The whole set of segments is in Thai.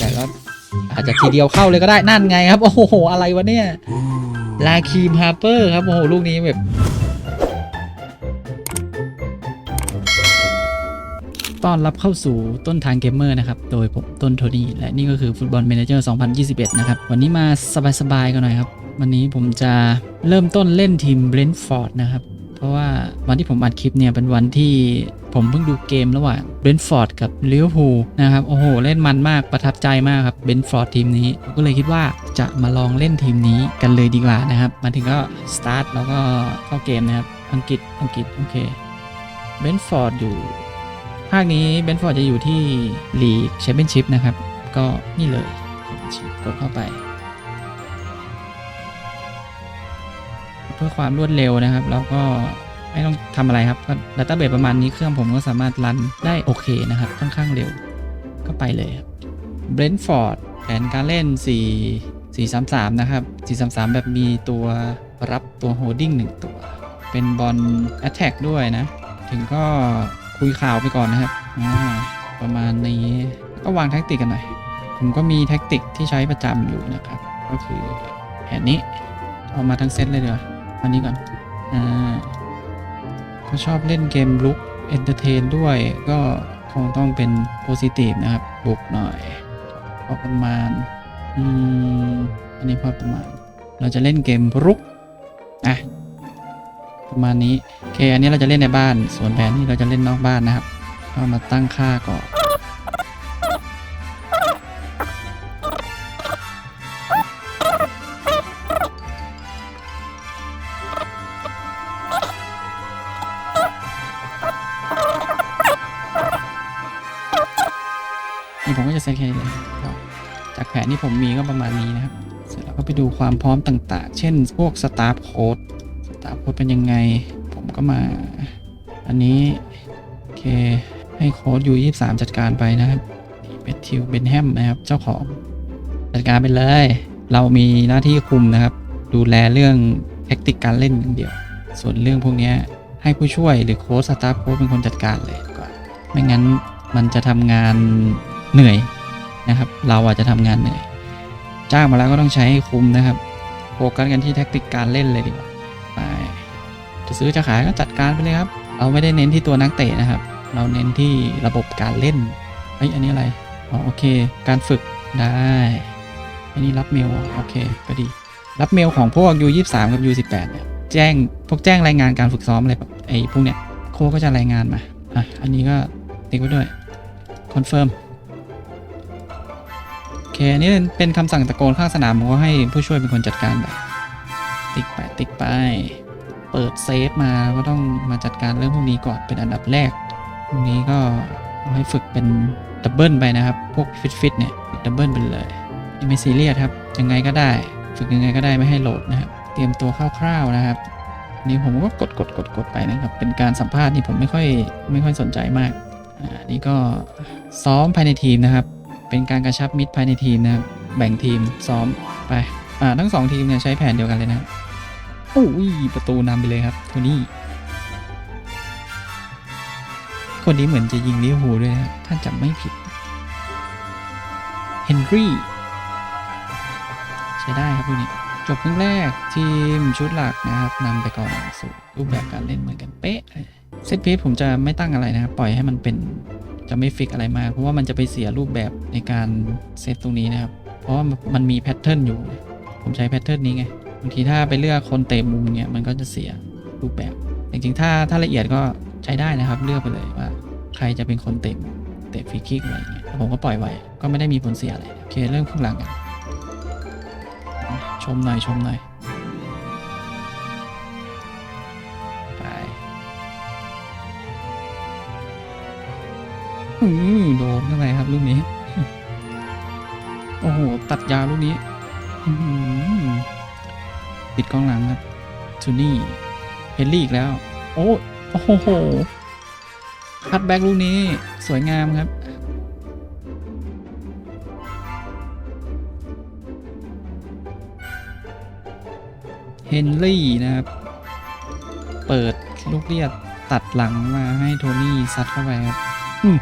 แต่ก็อาจจะทีเดียวเข้าเลยก็ได้นั่นไงครับ โอ้โห อะไรวะเนี่ย ลาคีมฮาร์เปอร์ครับ โอ้โห ลูกนี้แบบต้อนรับเข้าสู่ต้นทางเกมเมอร์นะครับ โดยผมต้นโทนี่ และนี่ก็คือฟุตบอล a ม a เจอร์ 2021 นะครับ วันนี้มาสบายๆกันหน่อยครับ วันนี้ผมจะเริ่มต้นเล่นทีมเบรนท์ฟอร์ดนะครับ เพราะว่าวันที่ผมอัดคลิปเนี่ยเป็นวันที่ผมเพิ่งดูเกมระหว่างเบนฟอร์ดกับลิเวอร์พูลนะครับ โอ้โห เล่นมันมากประทับใจมากครับเบนฟอร์ดทีมนี้ผมก็เลยคิดว่าจะมาลองเล่นทีมนี้กันเลยดีกว่านะครับมาถึงก็สตาร์ทแล้วก็เข้าเกมนะครับอังกฤษอังกฤษโอเคเบนฟอร์ดอยู่ ภาคนี้เบนฟอร์ดจะอยู่ที่ลีกแชมเปี้ยนชิพนะครับ ก็นี่เลยกดเข้าไป พื่อความรวดเร็วนะครับ แล้วก็ไม่ต้องทำอะไรครับก็ดัตต้าเบสประมาณนี้เครื่องผมก็สามารถรันได้โอเคนะครับ ค่อนข้างเร็วก็ไปเลยครับเบรนท์ฟอร์ดแผนการเล่น 4 4 3 3 นะครับ 4 3 3 แบบมีตัวรับตัวโฮดดิ้งหนึ่งตัว เป็นบอลแอตแทกด้วยนะ ถึงก็คุยข่าวไปก่อนนะครับประมาณนี้ก็วางแท็กติกกันหน่อย ผมก็มีแท็กติกที่ใช้ประจำอยู่นะครับ ก็คือแผนนี้ เอามาทั้งเซตเลยเดี๋ยวา อันนี้ก่อน อ่าก็ชอบเล่นเกมลุกเอนเตอร์เทนด้วยก็คงต้องเป็นโพซิทีฟนะครับ บุกหน่อยพอประมาณ อืม อันนี้พอประมาณ เราจะเล่นเกมรุก อะ ประมาณนี้ โอเค อันนี้เราจะเล่นในบ้าน ส่วนแผนที่เราจะเล่นนอกบ้านนะครับก็มาตั้งค่าก่อน นี่ผมก็จะเซตแค่นี้เลยจากแผนที่ผมมีก็ประมาณนี้นะครับ เสร็จแล้วก็ไปดูความพร้อมต่างๆ เช่นพวกสตาฟโค้ดสตาฟโค้ดเป็นยังไง ผมก็มา อันนี้ โอเค ให้โค้ดอยู่ 23 จัดการไปนะครับเบททิวเบนแฮมนะครับ เจ้าของจัดการไปเลย เรามีหน้าที่คุมนะครับ ดูแลเรื่องเทคนิคการเล่นอย่างเดียว ส่วนเรื่องพวกนี้ให้ผู้ช่วยหรือโค้ชสตาฟโค้ชเป็นคนจัดการเลยก่อนไม่งั้นมันจะทำงาน เหนื่อยนะครับ เราอาจจะทำงานเหนื่อยจ้างมาแล้วก็ต้องใช้ให้คุ้มนะครับ โฟกัสกันที่แท็กติกการเล่นเลยดีกว่าไปจะซื้อจะขายก็จัดการไปเลยครับ เราไม่ได้เน้นที่ตัวนักเตะนะครับ เราเน้นที่ระบบการเล่นเฮ้ยอันนี้อะไรอ๋อโอเค การฝึกได้ อันนี้รับเมลอะโอเคก็ดี รับเมลของพวก U23 กับ U18 เนี่ยแจ้งพวกแจ้งรายงานการฝึกซ้อมอะไรแบบไอ้พวกเนี้ยโค้ก็จะรายงานมาอะอันนี้ก็ติ๊กไว้ด้วยคอนเฟิร์ม นนี้เป็นคำสั่งตะโกนข้างสนามผมก็ให้ผู้ช่วยเป็นคนจัดการไปติ๊กไปติ๊กไป เปิดเซฟมาก็ต้องมาจัดการเรื่องพวกนี้ก่อนเป็นอันดับแรกพวกนี้ก็เอาให้ฝึกเป็นดับเบิลไปนะครับ พวกฟิตฟิตเนี่ยดับเบิลไปเลยไม่ซีเรียสครับ ยังไงก็ได้ ฝึกยังไงก็ได้ไม่ให้โหลดนะครับ เตรียมตัวคร่าวๆนะครับ นี่ผมก็กดกดกดกดไปนะครับ เป็นการสัมภาษณ์นี่ผมไม่ค่อยไม่ค่อยสนใจมาก อ่า นี่ก็ซ้อมภายในทีมนะครับ เป็นการกระชับมิตรภายในทีมนะครับ แบ่งทีมซ้อมไป อ่า ทั้งสองทีมเนี่ยใช้แผนเดียวกันเลยนะ โอ้ย ประตูนำไปเลยครับโทนี่ คนนี้เหมือนจะยิงลิเวอร์พูลด้วยนะ ถ้าจำไม่ผิด เฮนรี่ ใช้ได้ครับลูนี้จบครึ่งแรกทีมชุดหลักนะครับนำไปก่อนสู่รูปแบบการเล่นเหมือนกันเป๊ะเลยเซตพีซผมจะไม่ตั้งอะไรนะครับ ปล่อยให้มันเป็น จะไม่ฟิกอะไรมาก เพราะว่ามันจะไปเสียรูปแบบในการเซตตรงนี้นะครับ เพราะว่ามันมีแพทเทิร์นอยู่ ผมใช้แพทเทิร์นนี้ไงบางทีถ้าไปเลือกคนเตะมุมเนี่ยมันก็จะเสียรูปแบบจริงๆถ้าถ้าละเอียดก็ใช้ได้นะครับ เลือกไปเลยว่า ใครจะเป็นคนเตะเตะฟรีคิกอะไรอย่างเงี้ยผมก็ปล่อยไว้ก็ไม่ได้มีผลเสียอะไรโอเคเริ่มครึ่งหลังกันชมหน่อยชมหน่อย อือโดนเข้าไปครับลูกนี้ โอ้โห ตัดยาวลูกนี้อื้อหือปิดกองหลังครับทูนี่เฮนรี่อีกแล้ว โอ้โอ้โหคัดแบ็กลูกนี้สวยงามครับเฮนรี่นะครับ เปิดลูกเลียดตัดหลังมาให้โทนี่ซัดเข้าไปครับ อืม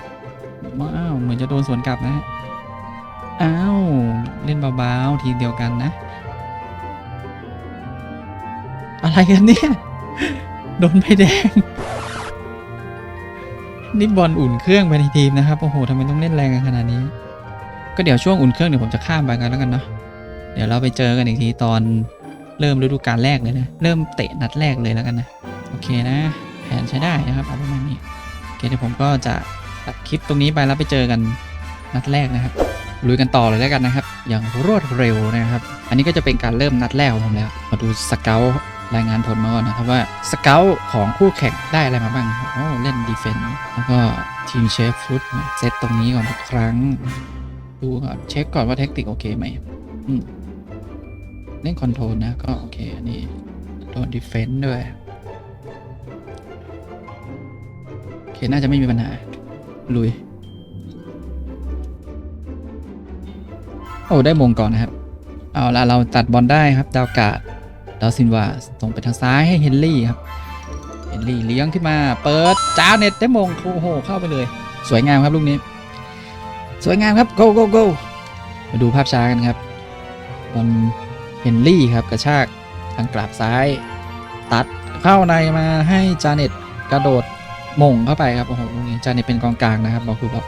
ว้าวเหมือนจะโดนสวนกลับนะฮะอ้าวเล่นเบาๆทีเดียวกันนะ อะไรกันเนี่ย โดนใบแดงนี่บอลอุ่นเครื่องไปในทีมนะครับโอ้โหทำไมต้องเล่นแรงกันขนาดนี้ ก็เดี๋ยวช่วงอุ่นเครื่องเดี๋ยวผมจะข้ามไปกันแล้วกันเนาะเดี๋ยวเราไปเจอกันอีกทีตอนเริ่มฤดูกาลแรกเลยนะ เริ่มเตะนัดแรกเลยแล้วกันนะ โอเคนะ แผนใช้ได้นะครับเอาประมาณนี้โอเคเดี๋ยวผมก็จะ ตัดคลิปตรงนี้ไปแล้วไปเจอกันนัดแรกนะครับลุยกันต่อเลยแล้วกันนะครับ อย่างรวดเร็วนะครับ อันนี้ก็จะเป็นการเริ่มนัดแรกของผมแล้ว มาดูสเกลรายงานผลมาก่อนนะครับว่าสเกลของคู่แข่งได้อะไรมาบ้างครับโอ้เล่นดีเฟนต์แล้วก็ทีมเชฟฟุตเซตตรงนี้ก่อนทุกครั้ง ดูก่อนเช็คก่อนว่าเทคนิคโอเคไหมมเล่นคอนโทรลนะก็โอเคอันนี้โดนดีเฟนต์ด้วยโอเคน่าจะไม่มีปัญหา ลุย โอ้ ได้มงก่อนนะครับ เอาละเราตัดบอลได้ครับ ดาวกาดดาวซินวาส่งไปทางซ้ายให้เฮนรี่ครับ เฮนรี่เลี้ยงขึ้นมา เปิดจ้าเน็ตได้มง โอ้โห เข้าไปเลย สวยงามครับลูกนี้ สวยงามครับ go go go มาดูภาพช้ากันครับ บอลเฮนรี่ครับกระชากทางกลับซ้าย ตัดเข้าในมาให้จาเน็ตกระโดด มงเข้าไปครับโอ้โหลูกนี้จาน็ตเป็นกองกลางนะครับเราคือแบบ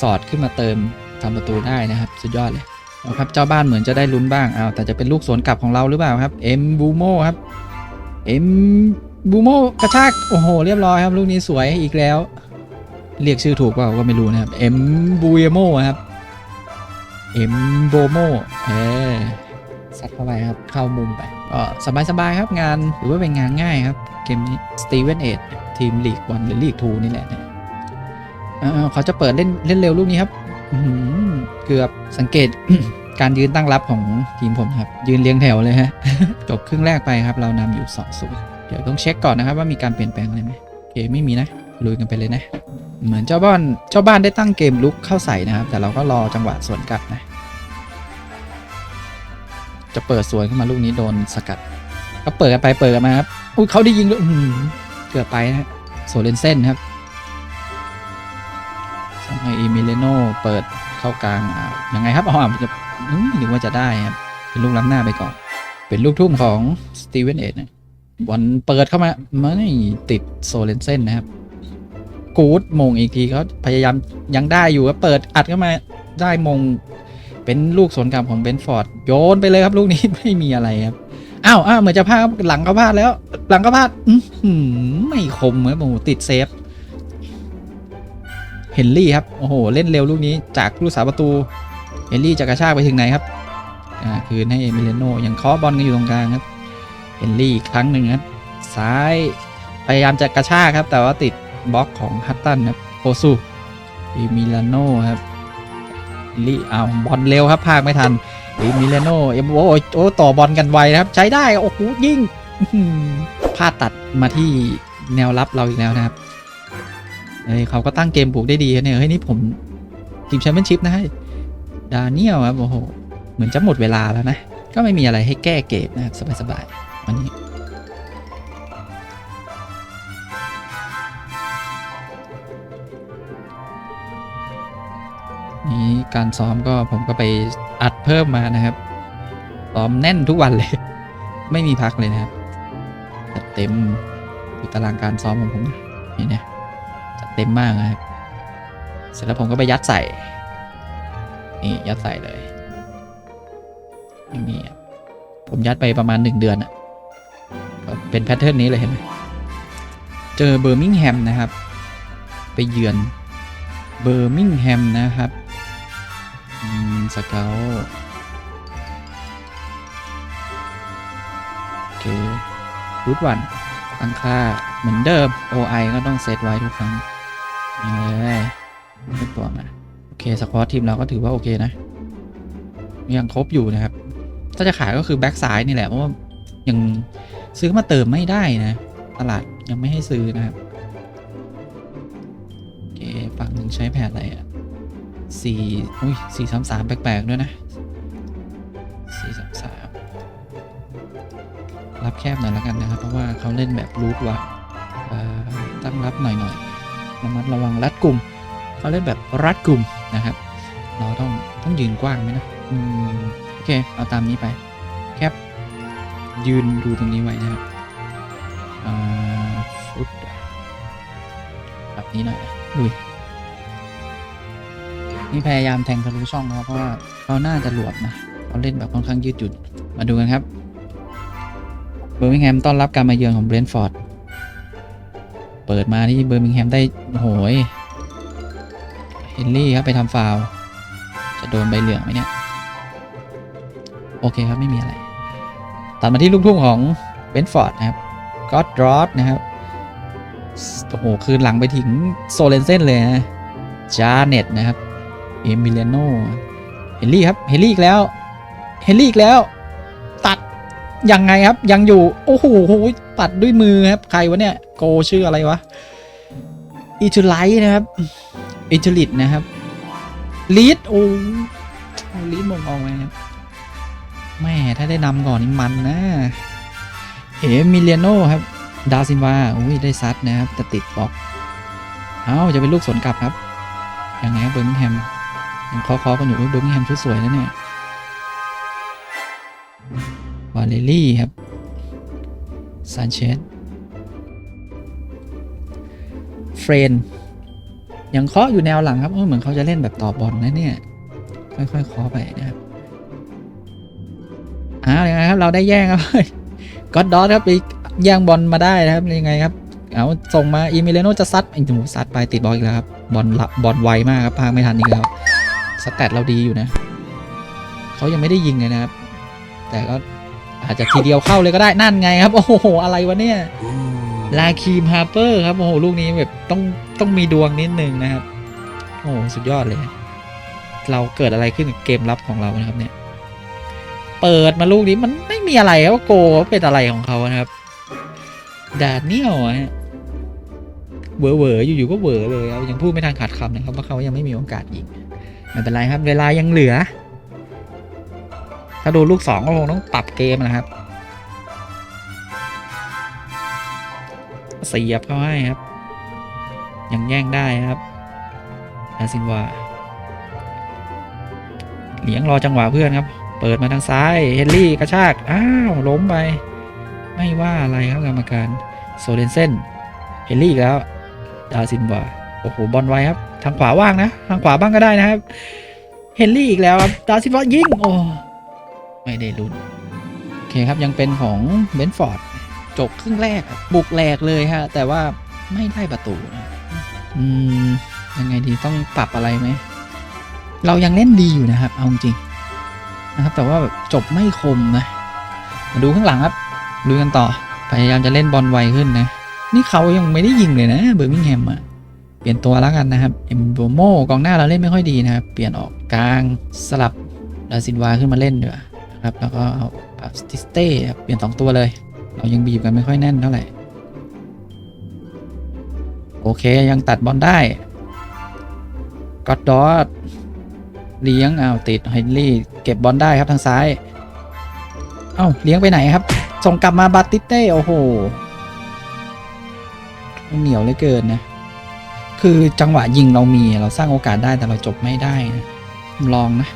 สอดขึ้นมาเติมทำประตูได้นะครับ สุดยอดเลยเอาครับเจ้าบ้านเหมือนจะได้ลุ้นบ้างเอาแต่จะเป็นลูกสวนกลับของเราหรือเปล่าครับเอ็มบูโมครับเอ็มบูโมกระชากโอ้โห เรียบร้อยครับลูกนี้สวยอีกแล้ว เรียกชื่อถูกเปล่าก็ไม่รู้นะครับเอ็มบูเอโมครับเอ็มโบโมเออซัดเข้าไปครับ เข้ามุมไปก็สบายๆครับงานหรือว่าเป็นงานง่ายครับ เกมนี้สตีเวนเอ็ด ทีมลีกวันหรือลีกทูนี่แหละเนี่ยเขาจะเปิดเล่นเล่นเร็วลูกนี้ครับเกือบสังเกตการยืนตั้งรับของทีมผมครับ ยืนเรียงแถวเลยฮะ จบครึ่งแรกไปครับ เรานำอยู่2 0เดี๋ยวต้องเช็คก่อนนะครับว่ามีการเปลี่ยนแปลงอะไรไหมโอเคไม่มีนะลุยกันไปเลยนะ เหมือนเจ้าบ้านเจ้าบ้านได้ตั้งเกมลุกเข้าใส่นะครับ แต่เราก็รอจังหวะสวนกลับนะ จะเปิดสวนขึ้นมาลูกนี้โดนสกัด ก็เปิดกันไปเปิดกันมาครับอุ้ยเขาได้ยิงด้วย เกือบไปนะฮะโซเลนเซนครับสมัยอีมิเลโนเปิดเข้ากลางอ่ายังไงครับอ๋อจะอื้อนึกว่าจะได้ครับ เป็นลูกล้ำหน้าไปก่อน เป็นลูกทุ่มของสตีเวนเอ็ดนะบอลเปิดเข้ามาไม่ติดโซเลนเซนนะครับ กูดมงอีกทีเขาพยายามยังได้อยู่ก็เปิดอัดเข้ามาได้มง เป็นลูกสวนกลับของเบนฟอร์ดโยนไปเลยครับลูกนี้ไม่มีอะไรครับ อ้าวอ้าวเหมือนจะพลาดหลังก็พลาดแล้ว หลังก็พลาดอื้อหือไม่คมครับโอ้โหติดเซฟเฮนรี่ครับ โอ้โห เล่นเร็วลูกนี้จากผู้สาประตู เฮนรี่จะกระชากไปถึงไหนครับ อ่า คืนให้เอมิเลโนยังเคาะบอลกันอยู่ตรงกลางครับ เฮนรี่อีกครั้งหนึ่งครับ ซ้าย พยายามจะกระชากครับ แต่ว่าติดบล็อกของฮัตตันครับโอซูเอมิเลโนครับเฮนรี่เอาบอลเร็วครับพากไม่ทัน มิเลโนเอ็มโอ้โอ้ต่อบอลกันไวนะครับ ใช้ได้ โอ้โหยิงพลาดตัดมาที่แนวรับเราอีกแล้วนะครับเฮ้ยเขาก็ตั้งเกมบุกได้ดีเนี่ยเฮ้ยนี่ผมทีมแชมเปี้ยนชิพนะฮะดาเนียลครับโอ้โห เหมือนจะหมดเวลาแล้วนะ ก็ไม่มีอะไรให้แก้เกมนะครับสบายๆวันนี้ นี้การซ้อมก็ผมก็ไปอัดเพิ่มมานะครับซ้อมแน่นทุกวันเลย ไม่มีพักเลยนะครับจัดเต็มอยู่ตารางการซ้อมของผมเห็นไหมจัดเต็มมากนะครับ เสร็จแล้วผมก็ไปยัดใส่ นี่ยัดใส่เลยอย่างนี้ครับผมยัดไปประมาณหนึ่งเดือนอะก็เป็นแพทเทิร์นนี้เลยเห็นไหมเจอเบอร์มิงแฮมนะครับ ไปเยือนเบอร์มิงแฮมนะครับ สเกลโอเครูทวันตั้งค่าเหมือนเดิม OI ก็ต้องเซตไว้ทุกครั้งเลยขึ้นตัวมาโอเคสควอตทีมเราก็ถือว่าโอเคนะ ยังครบอยู่นะครับ ถ้าจะขายก็คือแบ็กซ้ายนี่แหละเพราะว่ายังซื้อมาเติมไม่ได้นะ ตลาดยังไม่ให้ซื้อนะครับ โอเคฝั่งหนึ่งใช้แผนอะไรอะ สี่อุ้ยสี่สามสามแปลกๆด้วยนะสี่สามสามรับแคบหน่อยแล้วกันนะครับ เพราะว่าเขาเล่นแบบรูทว่าตั้งรับหน่อยๆระมัดระวังรัดกลุ่มเขาเล่นแบบรัดกลุ่มนะครับ เราต้องต้องยืนกว้างไหมนะอืมโอเค เอาตามนี้ไป แคปยืนดูตรงนี้ไว้นะครับอ่าฟุตแบบนี้หน่อยนะลุย นี่พยายามแทงทะลุช่องนะครับเพราะว่าเขาน่าจะหลวมนะเขาเล่นแบบค่อนข้างยืดหยุ่นมาดูกันครับเบอร์มิงแฮมต้อนรับการมาเยือนของเบรนท์ฟอร์ดเปิดมาที่เบอร์มิงแฮมได้โหยเฮนรี่ครับไปทำฟาวจะโดนใบเหลืองไหมเนี่ยโอเคครับไม่มีอะไรตัดมาที่ลูกทุ่งของเบนฟอร์ดนะครับก็ดรอสนะครับโอ้โหคืนหลังไปถึงโซเลนเซนเลยนะจาเน็ตนะครับ เอมิเลโนเฮนรี่ครับ เฮนรี่อีกแล้ว เฮนรี่อีกแล้ว ตัด ยังไงครับ ยังอยู่ โอ้โห ตัดด้วยมือครับ ใครวะเนี่ย โกชื่ออะไรวะ อิจูไลนะครับ อิจูลิตนะครับลีดโอ้ลีดมองออกไปครับ แม่ ถ้าได้นำก่อนนี่มันนะ เอมิเลียโนครับ ดาซินวาอุ้ย ได้ซัดนะครับ แต่ติดบล็อก เอ้าจะเป็นลูกสวนกลับครับยังไงครับเบอร์มิงแฮม ยังเคาะๆกันอยู่เบอร์มิงแฮมชุดสวยนะเนี่ยวาเลรี่ครับซานเชสเฟรนยังเคาะอยู่แนวหลังครับเออเหมือนเขาจะเล่นแบบต่อบอลนะเนี่ยค่อยๆเคาะไปนะครับอ้าวยังไงครับเราได้แย่งครับก็ดดอสครับไปแย่งบอลมาได้นะครับยังไงครับเอาส่งมาอีเมเลโนจะซัดไอ้หนูซัดไปติดบอลอีกแล้วครับบอลละบอลไวมากครับพากไม่ทันอีกแล้ว สแตทเราดีอยู่นะเขายังไม่ได้ยิงเลยนะครับ แต่ก็อาจจะทีเดียวเข้าเลยก็ได้นั่นไงครับ โอ้โห อะไรวะเนี่ยลาคีมฮาร์เปอร์ครับ โอ้โห ลูกนี้แบบต้องต้องมีดวงนิดนึงนะครับ โอ้โห สุดยอดเลย เราเกิดอะไรขึ้นกับเกมรับของเรานะครับเนี่ย เปิดมาลูกนี้มันไม่มีอะไรครับโกเป็นอะไรของเขานะครับดาเนียลฮะเวอเวอๆอยู่ๆก็เวอเลยครับยังพูดไม่ทันขาดคำนะครับว่าเขายังไม่มีโอกาสยิง ไม่เป็นไรครับ เวลายังเหลือ ถ้าดูลูกสองก็คงต้องปรับเกมนะครับ เสียบเข้าให้ครับ ยังแย่งได้ครับอาซินวาเหลียงรอจังหวะเพื่อนครับ เปิดมาทางซ้าย เฮนรี่กระชาก อ้าว ล้มไป ไม่ว่าอะไรครับกรรมการ โซเลนเซน เฮนรี่แล้ว ดาซินวา โอ้โห บอลไวครับ ทางขวาว่างนะ ทางขวาบ้างก็ได้นะครับ เฮนรี่อีกแล้วครับ ดาซินวายิง โอ้ ไม่ได้ลุ้น โอเคครับ ยังเป็นของเบนฟอร์ด จบครึ่งแรกบุกแหลกเลยฮะ แต่ว่าไม่ได้ประตูนะอืม ยังไงดีต้องปรับอะไรไหม เรายังเล่นดีอยู่นะครับ เอาจริงนะครับ แต่ว่าแบบจบไม่คมนะ มาดูข้างหลังครับดูกันต่อ พยายามจะเล่นบอลไวขึ้นนะ นี่เขายังไม่ได้ยิงเลยนะ เบอร์มิงแฮมอะ เปลี่ยนตัวแล้วกันนะครับเอ็มโบโมกองหน้าเราเล่นไม่ค่อยดีนะครับ เปลี่ยนออกกลางสลับดาซินวาขึ้นมาเล่นเดี๋ยวานะครับแล้วก็เอาปาสติสเต้เปลี่ยนสองตัวเลย เรายังบีบกันไม่ค่อยแน่นเท่าไหร่ โอเคยังตัดบอลได้ก็ดอสเลี้ยงเอาติดเฮนรี่เก็บบอลได้ครับทางซ้าย เอ้าเลี้ยงไปไหนครับ ส่งกลับมาบาติสเต้โอ้โห เหนียวเลือเกินนะ คือจังหวะยิงเรามีเราสร้างโอกาสได้แต่เราจบไม่ได้นะลองนะ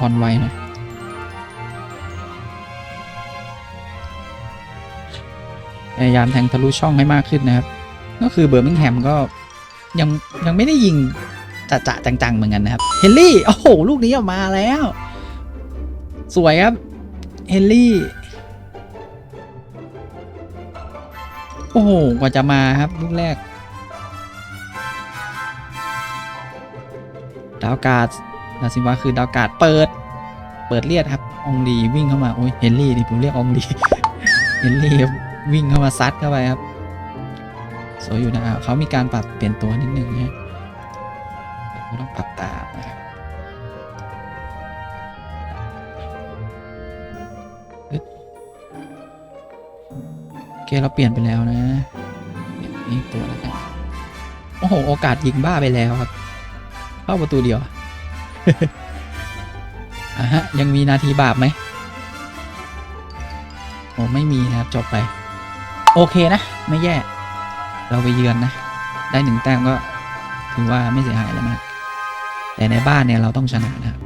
บอลไวหน่อยพยายามแทงทะลุช่องให้มากขึ้นนะครับ ก็คือเบอร์มิงแฮมก็ยังยังไม่ได้ยิงจะจะจังๆเหมือนกันนะครับ เฮนรี่ โอ้โห ลูกนี้ออกมาแล้ว สวยครับ เฮนรี่ โอ้โห กว่าจะมาครับ ลูกแรก ดาวกาดนาวซิวาคือดาวกาดเปิด เปิดเลียดครับองลีวิ่งเข้ามาโอ้ยเฮนรี่นี่ผมเรียกองลีเฮนรี่วิ่งเข้ามาซัดเข้าไปครับสวยอยู่นะครับเขามีการปรับเปลี่ยนตัวนิดนึงนะเราก็ต้องปรับตามนะครับโอเคเราเปลี่ยนไปแล้วนะเปลี่ยนนี่ตัวแล้วกันโอ้โห โอกาสยิงบ้าไปแล้วครับ เข้าประตูเดียวอะฮะ ยังมีนาทีบาปไหมโอ้ไม่มีนะครับ จบไป โอเคนะ ไม่แย่ เราไปเยือนนะ ได้หนึ่งแต้มก็ ถือว่าไม่เสียหายแล้วนะ แต่ในบ้านเนี่ยเราต้องชนะนะครับ